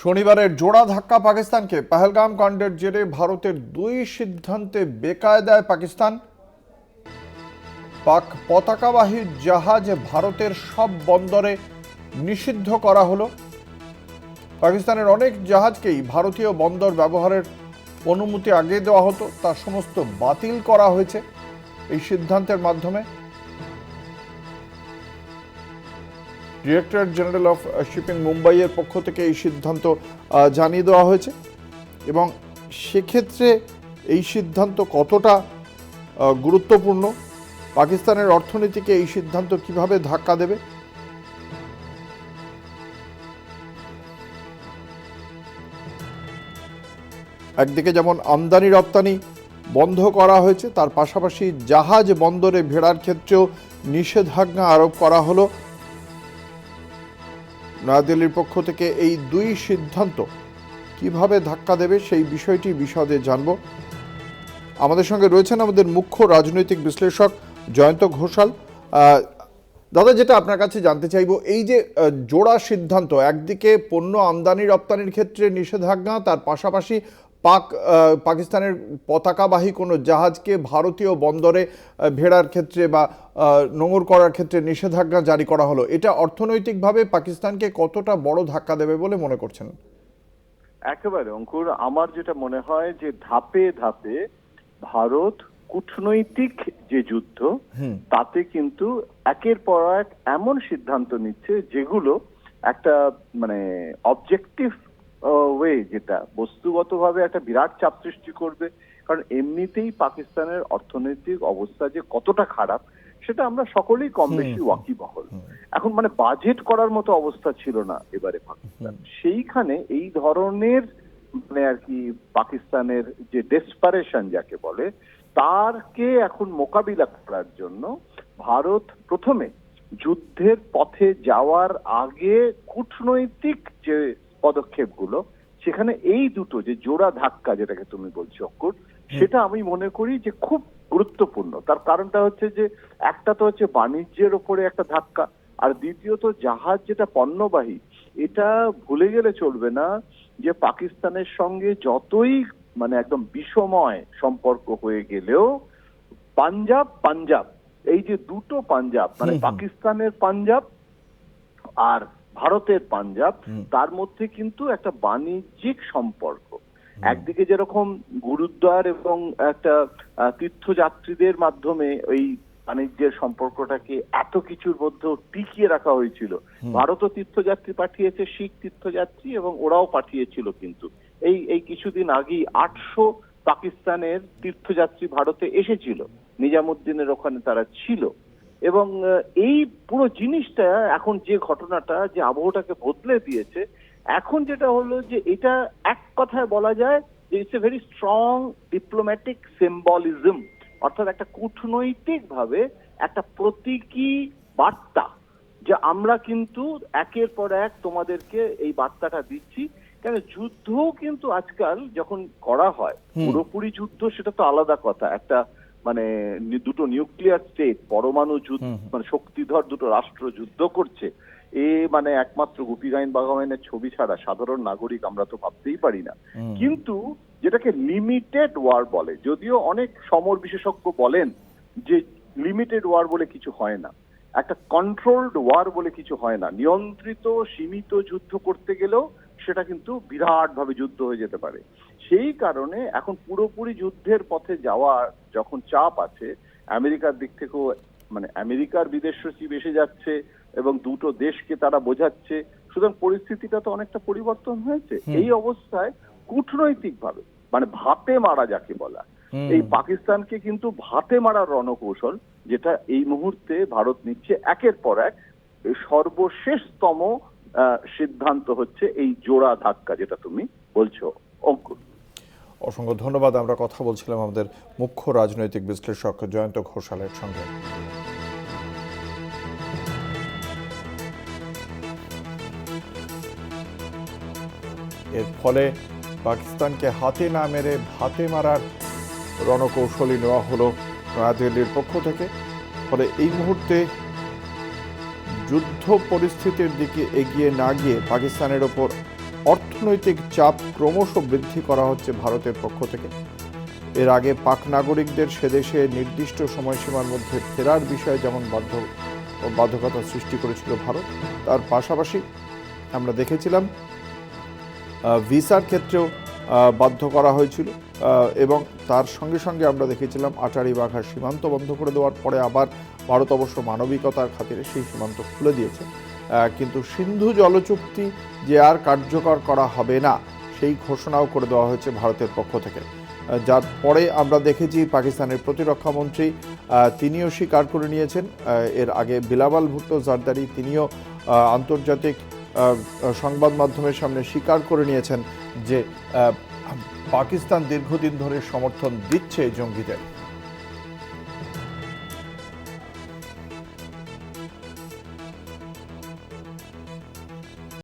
শনিবারের জোড়া ধাক্কা পাকিস্তানকে। পহলগাম কাণ্ডের জেরে ভারতের দুই সিদ্ধান্তে বেকায়দায় পাকিস্তান। পাক পতাকাবাহী জাহাজ ভারতের সব বন্দরে নিষিদ্ধ করা হলো। পাকিস্তানের অনেক জাহাজকেই ভারতীয় বন্দর ব্যবহারের অনুমতি আগে দেওয়া হতো, তা সমস্ত বাতিল করা হয়েছে। এই সিদ্ধান্তের মাধ্যমে ডিরেক্টর জেনারেল অফ শিপিং মুম্বাইয়ের পক্ষ থেকে এই সিদ্ধান্ত জানিয়ে দেওয়া হয়েছে। এবং সেক্ষেত্রে এই সিদ্ধান্ত কতটা গুরুত্বপূর্ণ, পাকিস্তানের অর্থনীতিকে এই সিদ্ধান্ত কীভাবে ধাক্কা দেবে? একদিকে যেমন আমদানি রপ্তানি বন্ধ করা হয়েছে, তার পাশাপাশি জাহাজ বন্দরে ভেড়ার ক্ষেত্রেও নিষেধাজ্ঞা আরোপ করা হলো। নয়াদিল্লির পক্ষ থেকে এই দুই সিদ্ধান্ত কীভাবে ধাক্কা দেবে সেই বিষয়টি বিশদে জানব। আমাদের সঙ্গে রয়েছেন আমাদের মুখ্য রাজনৈতিক বিশ্লেষক জয়ন্ত ঘোষাল। দাদা, যেটা আপনার কাছে জানতে চাইব, এই যে জোড়া সিদ্ধান্ত, একদিকে পণ্য আমদানি রপ্তানির ক্ষেত্রে নিষেধাজ্ঞা, তার পাশাপাশি পাক পাকিস্তানের পতাকাবাহী কোনো জাহাজকে ভারতীয় বন্দরে ভেড়ার ক্ষেত্রে বা নোঙর করার ক্ষেত্রে নিষেধাজ্ঞা জারি করা হলো। এটা অর্থনৈতিকভাবে পাকিস্তানকে কতটা বড় ধাক্কা দেবে বলে মনে করছেন? একেবারে অঙ্কুর। আমার যেটা মনে হয় যে ধাপে ধাপে ভারত কূটনৈতিক যে যুদ্ধ তাতে কিন্তু একের পর এক এমন সিদ্ধান্ত নিচ্ছে যেগুলো একটা মানে অবজেক্টিভ ওয়ে যেটা। বস্তুগতভাবে একটা বিরাট চাপ সৃষ্টি করবে। কারণ এমনিতেই পাকিস্তানের অর্থনৈতিক অবস্থা যে কতটা খারাপ সেটা আমরা সকলেই কম বেশি ওয়াকিবহল। এখন মানে বাজেট করার মতো অবস্থা ছিল না এবারে পাকিস্তান। সেইখানে এই ধরনের মানে আর কি পাকিস্তানের যে ডেসপারেশন যাকে বলে তারকে এখন মোকাবিলা করার জন্য ভারত প্রথমে যুদ্ধের পথে যাওয়ার আগে কূটনৈতিক যে পদক্ষেপগুলো সেখানে এই দুটো যে জোড়া ধাক্কা যেটাকে তুমি বলছো অঙ্কুর সেটা আমি মনে করি যে খুব গুরুত্বপূর্ণ। তার কারণটা হচ্ছে যে একটা তো হচ্ছে বাণিজ্যের ওপরে একটা ধাক্কা আর দ্বিতীয়ত জাহাজ যেটা পণ্যবাহী এটা ভুলে গেলে চলবে না যে পাকিস্তানের সঙ্গে যতই মানে একদম বিষময় সম্পর্ক হয়ে গেলেও পাঞ্জাব পাঞ্জাব এই যে দুটো পাঞ্জাব মানে পাকিস্তানের পাঞ্জাব আর ভারতের পাঞ্জাব তার মধ্যে কিন্তু একটা বাণিজ্যিক সম্পর্ক। একদিকে যেরকম গুরুদ্বার এবং একটা তীর্থযাত্রীদের মাধ্যমে ওই বাণিজ্যের সম্পর্কটাকে এত কিছুর মধ্যেও টিকিয়ে রাখা হয়েছিল। ভারতও তীর্থযাত্রী পাঠিয়েছে শিখ তীর্থযাত্রী এবং ওরাও পাঠিয়েছিল কিন্তু। এই এই কিছুদিন আগেই আটশো পাকিস্তানের তীর্থযাত্রী ভারতে এসেছিল। নিজামুদ্দিনের ওখানে তারা ছিল। এবং এই পুরো জিনিসটা এখন যে ঘটনাটা যে আবহটাকে বদলে দিয়েছে এখন যেটা হলো যে এটা এক কথায় বলা যায় যে it's a very strong diplomatic symbolism অর্থাৎ একটা কূটনৈতিক ভাবে একটা প্রতীকী বার্তা যে আমরা কিন্তু একের পর এক তোমাদেরকে এই বার্তাটা দিচ্ছি। কেন যুদ্ধও কিন্তু আজকাল যখন করা হয় পুরোপুরি যুদ্ধ সেটা তো আলাদা কথা। একটা মানে দুটো নিউক্লিয়ার স্টেট পরমাণু যুদ্ধ মানে শক্তিধর দুটো রাষ্ট্র যুদ্ধ করছে। এ মানে একমাত্র গুপিগাইন বাগাইনের ছবি ছাড়া সাধারণ নাগরিক আমরা তো ভাবতেই পারি না। কিন্তু যেটাকে লিমিটেড ওয়ার বলে যদিও অনেক সমর বিশেষজ্ঞ বলেন যে লিমিটেড ওয়ার বলে কিছু হয় না। একটা কন্ট্রোলড ওয়ার বলে কিছু হয় না। নিয়ন্ত্রিত সীমিত যুদ্ধ করতে গেলেও সেটা কিন্তু বিরাট ভাবে যুদ্ধ হয়ে যেতে পারে। সেই কারণে এখন পুরোপুরি যুদ্ধের পথে যাওয়ার যখন চাপ আছে আমেরিকার দিক থেকেও মানে আমেরিকার বিদেশ সচিব এসে যাচ্ছে এবং দুটো দেশকে তারা বোঝাচ্ছে সুতরাং পরিস্থিতিটা তো অনেকটা পরিবর্তন হয়েছে। এই অবস্থায় কূটনৈতিক ভাবে মানে ভাতে মারা যাকে বলা এই পাকিস্তানকে কিন্তু ভাতে মারার রণকৌশল যেটা এই মুহূর্তে ভারত নিচ্ছে একের পর এক সর্বশেষতম আহ, সিদ্ধান্ত হচ্ছে এই জোড়া ধাক্কা যেটা তুমি বলছো অঙ্কুর। অসংখ্য ধন্যবাদ। আমরা কথা বলছিলাম আমাদের মুখ্য রাজনৈতিক বিশ্লেষক জয়ন্ত ঘোষালের সঙ্গে। এর ফলে পাকিস্তানকে হাতে না মেরে ভাতে মারার রণকৌশলী নেওয়া হলো নয়াদিল্লির পক্ষ থেকে। ফলে এই মুহূর্তে যুদ্ধ পরিস্থিতির দিকে এগিয়ে না গিয়ে পাকিস্তানের ওপর অর্থনৈতিক চাপ ক্রমশ বৃদ্ধি করা হচ্ছে ভারতের পক্ষ থেকে। এর আগে পাক নাগরিকদের সেদেশে নির্দিষ্ট সময়সীমার মধ্যে ফেরার বিষয়ে যেমন বাধ্য বাধ্যকতা সৃষ্টি করেছিল ভারত, তার পাশাপাশি আমরা দেখেছিলাম ভিসার ক্ষেত্রেও বাধ্য করা হয়েছিল এবং তার সঙ্গে সঙ্গে আমরা দেখেছিলাম আটারি বাঘার সীমান্ত বন্ধ করে দেওয়ার পরে আবার ভারত অবশ্য মানবিকতার খাতিরে সেই সীমান্ত খুলে দিয়েছে। কিন্তু সিন্ধু জলচুক্তি যে আর কার্যকর করা হবে না, সেই ঘোষণাও করে দেওয়া হয়েছে ভারতের পক্ষ থেকে। যার পরে আমরা দেখেছি পাকিস্তানের প্রতিরক্ষা মন্ত্রী তিনিও স্বীকার করে নিয়েছেন। এর আগে বিলাবাল ভুট্টো জারদারি তিনিও আন্তর্জাতিক সংবাদ মাধ্যমের সামনে স্বীকার করে নিয়েছেন যে পাকিস্তান দীর্ঘদিন ধরে সমর্থন দিচ্ছে জঙ্গিদের।